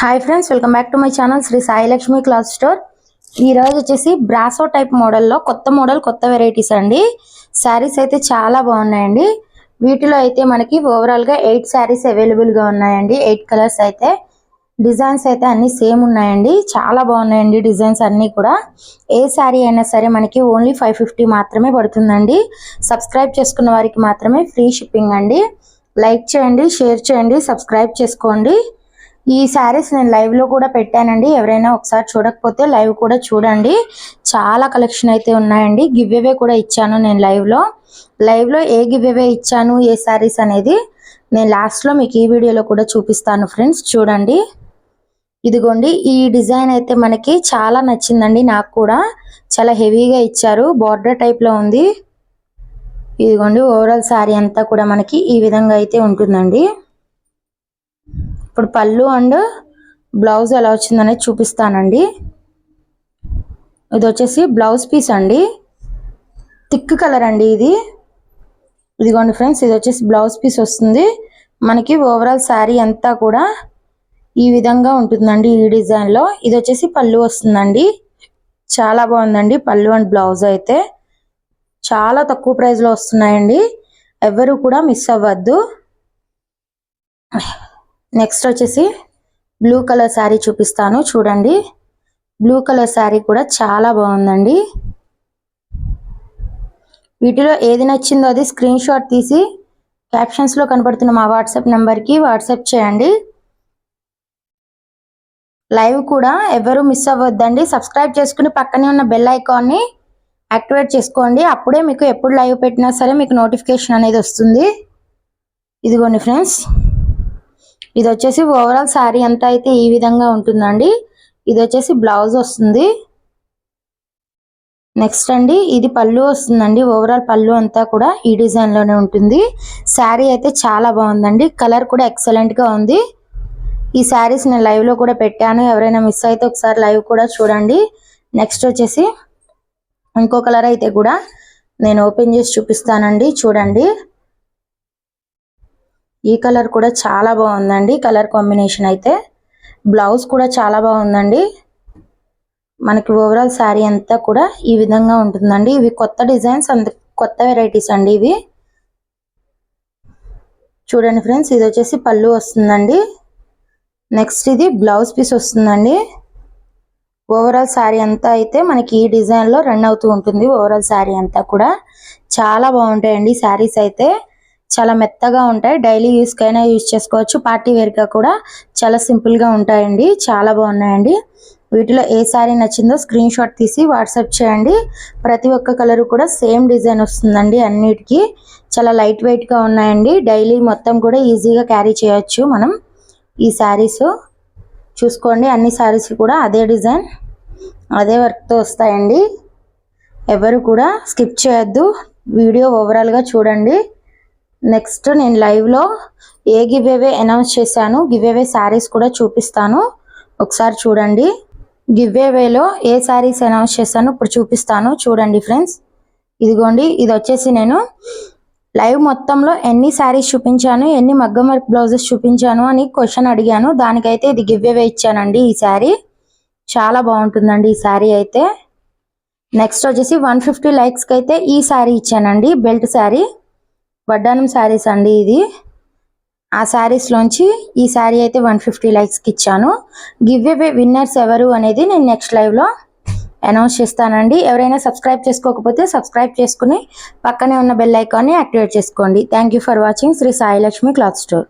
Hi friends welcome back to my channel Sri Sai Lakshmi cloth store ఈ రోజు వచ్చేసి brasso type మోడల్లో కొత్త మోడల్ కొత్త వెరైటీస్ అండి. శారీస్ అయితే చాలా బాగున్నాయండి. వీటిలో అయితే మనకి ఓవరాల్గా ఎయిట్ శారీస్ అవైలబుల్గా ఉన్నాయండి. ఎయిట్ కలర్స్ అయితే. డిజైన్స్ అయితే అన్ని సేమ్ ఉన్నాయండి. చాలా బాగున్నాయండి డిజైన్స్ అన్ని కూడా. ఏ శారీ అయినా సరే మనకి ఓన్లీ ఫైవ్ ఫిఫ్టీ మాత్రమే పడుతుందండి. సబ్స్క్రైబ్ చేసుకున్న వారికి మాత్రమే ఫ్రీ షిప్పింగ్ అండి. లైక్ చేయండి షేర్ చేయండి సబ్స్క్రైబ్ చేసుకోండి. ఈ శారీస్ నేను లైవ్లో కూడా పెట్టానండి. ఎవరైనా ఒకసారి చూడకపోతే లైవ్ కూడా చూడండి. చాలా కలెక్షన్ అయితే ఉన్నాయండి. గివ్ అవే కూడా ఇచ్చాను నేను లైవ్లో. లైవ్లో ఏ గివ్ అవే ఇచ్చాను ఏ శారీస్ అనేది నేను లాస్ట్లో మీకు ఈ వీడియోలో కూడా చూపిస్తాను ఫ్రెండ్స్ చూడండి. ఇదిగోండి ఈ డిజైన్ అయితే మనకి చాలా నచ్చిందండి నాకు కూడా. చాలా హెవీగా ఇచ్చారు. బార్డర్ టైప్లో ఉంది. ఇదిగోండి ఓవరాల్ శారీ అంతా కూడా మనకి ఈ విధంగా అయితే ఉంటుందండి. ఇప్పుడు పళ్ళు అండ్ బ్లౌజ్ ఎలా వచ్చిందనేది చూపిస్తానండి. ఇది వచ్చేసి బ్లౌజ్ పీస్ అండి. థిక్ కలర్ అండి ఇది. ఇదిగోండి ఫ్రెండ్స్ ఇది వచ్చేసి బ్లౌజ్ పీస్ వస్తుంది. మనకి ఓవరాల్ శారీ అంతా కూడా ఈ విధంగా ఉంటుందండి ఈ డిజైన్లో ఇది వచ్చేసి పళ్ళు వస్తుందండి. చాలా బాగుందండి పళ్ళు అండ్ బ్లౌజ్ అయితే. చాలా తక్కువ ప్రైస్లో వస్తున్నాయండి. ఎవరు కూడా మిస్ అవ్వద్దు. నెక్స్ట్ వచ్చేసి బ్లూ కలర్ శారీ చూపిస్తాను చూడండి. బ్లూ కలర్ శారీ కూడా చాలా బాగుందండి. వీటిలో ఏది నచ్చిందో అది స్క్రీన్ షాట్ తీసి క్యాప్షన్స్లో కనపడుతున్న మా వాట్సాప్ నెంబర్కి వాట్సాప్ చేయండి. లైవ్ కూడా ఎవరు మిస్ అవ్వద్దండి. సబ్స్క్రైబ్ చేసుకుని పక్కనే ఉన్న బెల్ ఐకాన్ని యాక్టివేట్ చేసుకోండి. అప్పుడే మీకు ఎప్పుడు లైవ్ పెట్టినా సరే మీకు నోటిఫికేషన్ అనేది వస్తుంది. ఇదిగోండి ఫ్రెండ్స్ ఇది వచ్చేసి ఓవరాల్ శారీ అంతా అయితే ఈ విధంగా ఉంటుందండి. ఇది వచ్చేసి బ్లౌజ్ వస్తుంది. నెక్స్ట్ అండి ఇది పళ్ళు వస్తుందండి. ఓవరాల్ పళ్ళు అంతా కూడా ఈ డిజైన్లోనే ఉంటుంది. శారీ అయితే చాలా బాగుందండి. కలర్ కూడా ఎక్సలెంట్గా ఉంది. ఈ శారీస్ నేను లైవ్లో కూడా పెట్టాను. ఎవరైనా మిస్ అయితే ఒకసారి లైవ్ కూడా చూడండి. నెక్స్ట్ వచ్చేసి ఇంకో కలర్ అయితే కూడా నేను ఓపెన్ చేసి చూపిస్తానండి. చూడండి. ఈ కలర్ కూడా చాలా బాగుందండి. కలర్ కాంబినేషన్ అయితే బ్లౌజ్ కూడా చాలా బాగుందండి. మనకి ఓవరాల్ శారీ అంతా కూడా ఈ విధంగా ఉంటుందండి. ఇవి కొత్త డిజైన్స్ అంత కొత్త వెరైటీస్ అండి ఇవి. చూడండి ఫ్రెండ్స్ ఇది వచ్చేసి పళ్ళు వస్తుందండి. నెక్స్ట్ ఇది బ్లౌజ్ పీస్ వస్తుందండి. ఓవరాల్ శారీ అంతా అయితే మనకి ఈ డిజైన్లో రన్ అవుతూ ఉంటుంది. ఓవరాల్ శారీ అంతా కూడా చాలా బాగుంటాయండి శారీస్ అయితే. చాలా మెత్తగా ఉంటాయి. డైలీ యూస్కైనా యూజ్ చేసుకోవచ్చు. పార్టీ వేర్గా కూడా చాలా సింపుల్గా ఉంటాయండి. చాలా బాగున్నాయండి. వీటిలో ఏ శారీ నచ్చిందో స్క్రీన్ షాట్ తీసి వాట్సాప్ చేయండి. ప్రతి ఒక్క కలర్ కూడా సేమ్ డిజైన్ వస్తుందండి అన్నిటికీ. చాలా లైట్ వెయిట్గా ఉన్నాయండి. డైలీ మొత్తం కూడా ఈజీగా క్యారీ చేయొచ్చు మనం. ఈ శారీస్ చూసుకోండి. అన్ని శారీస్ కూడా అదే డిజైన్. అదే వర్క్తో వస్తాయండి. ఎవరు కూడా స్కిప్ చేయొద్దు. వీడియో ఓవరాల్గా చూడండి. నెక్స్ట్ నేను లైవ్లో ఏ గివ్ అవే అనౌన్స్ చేశాను గివ్ అవే శారీస్ కూడా చూపిస్తాను. ఒకసారి చూడండి. గివ్ అవేలో ఏ శారీస్ అనౌన్స్ చేశాను ఇప్పుడు చూపిస్తాను. చూడండి ఫ్రెండ్స్ ఇదిగోండి ఇది వచ్చేసి నేను లైవ్ మొత్తంలో ఎన్ని శారీస్ చూపించాను ఎన్ని మగ్గం వర్క్ బ్లౌజెస్ చూపించాను అని క్వశ్చన్ అడిగాను. దానికైతే ఇది గివ్ అవే ఇచ్చానండి ఈ శారీ చాలా బాగుంటుందండి ఈ శారీ అయితే. నెక్స్ట్ వచ్చేసి వన్ ఫిఫ్టీ లైక్స్కి అయితే ఈ శారీ ఇచ్చానండి బెల్ట్ శారీ వడ్డానం శారీస్ అండి ఇది. ఆ శారీస్లోంచి ఈ శారీ అయితే వన్ ఫిఫ్టీ లైక్స్కి ఇచ్చాను. గివ్ అవే విన్నర్స్ ఎవరు అనేది నేను నెక్స్ట్ లైవ్లో అనౌన్స్ చేస్తానండి. ఎవరైనా సబ్స్క్రైబ్ చేసుకోకపోతే సబ్స్క్రైబ్ చేసుకుని పక్కనే ఉన్న బెల్ ఐకాన్ని యాక్టివేట్ చేసుకోండి. Thank you for watching Sri Sailakshmi cloth store.